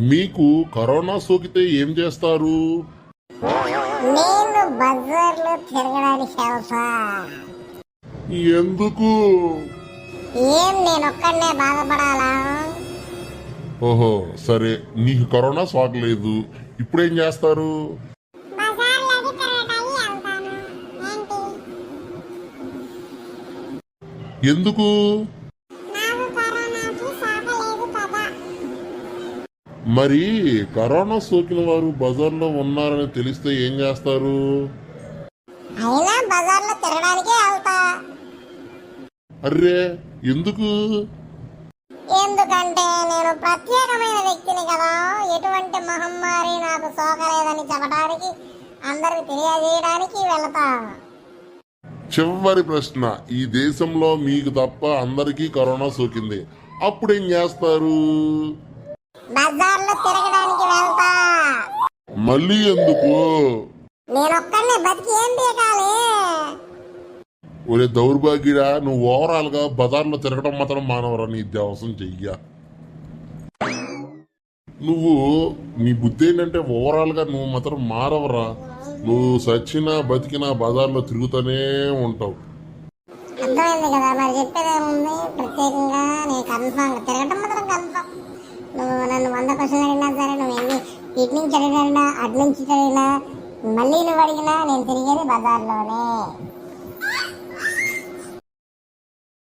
మీకు కరోనా సోకితే ఏం చేస్తారు? నేను బజార్లో తిరగడానికి వెళ్తా. ఎందుకు? ఏం నేను ఒక్కడనే బాధపడాలా? ఓహో సరే నీకు కరోనా సోకలేదు. ఇప్పుడేం చేస్తారు? ఎందుకు? మరి కరోనా సోకిన వారు బజార్లో ఉన్నారని తెలిస్తే ఏం చేస్తారు? అయినా బజార్లో తిరగడానికే వెళ్తా. అర్రే ఎందుకు? ఎందుకంటే నేను ప్రత్యేకమైన వ్యక్తిని కదా. ఎటువంటి మహమ్మారి నాకు సోకలేదని చెప్పడానికి అందరికి తెలియజేయడానికి వెళతా. చివరి ప్రశ్న ఈ దేశంలో మీకు తప్ప అందరికీ కరోనా సోకింది. అప్పుడేం చేస్తారు? బజార్లో తిరగడానికి వెళ్తా. మళ్ళీ ఎందుకు? బతికి ఏం ఒరే దౌర్భాగ్యుడా నువ్వు ఓవరాల్గా బజార్లో తిరగడం మాత్రం మానవరా నీ దేవసం చెయ్య. నువ్వు నీ బుద్ధి ఏంటంటే ఓవరాల్గా నువ్వు మాత్రం మారవరా. నువ్వు సచ్చినా బతికినా బజార్లో తిరుగుతూనే ఉంటావు. అర్థమైంది కదా మరి ప్రత్యేకంగా నేను కన్ఫామ్ తిరగటం నన్ను అడిగినా సరే నువ్వు ఎన్ని ఇటు నుంచి అడిగినా అటు నుంచి అడిగినా మళ్ళీ నువ్వు అడిగినా నేను తిరిగేది బజార్లోనే.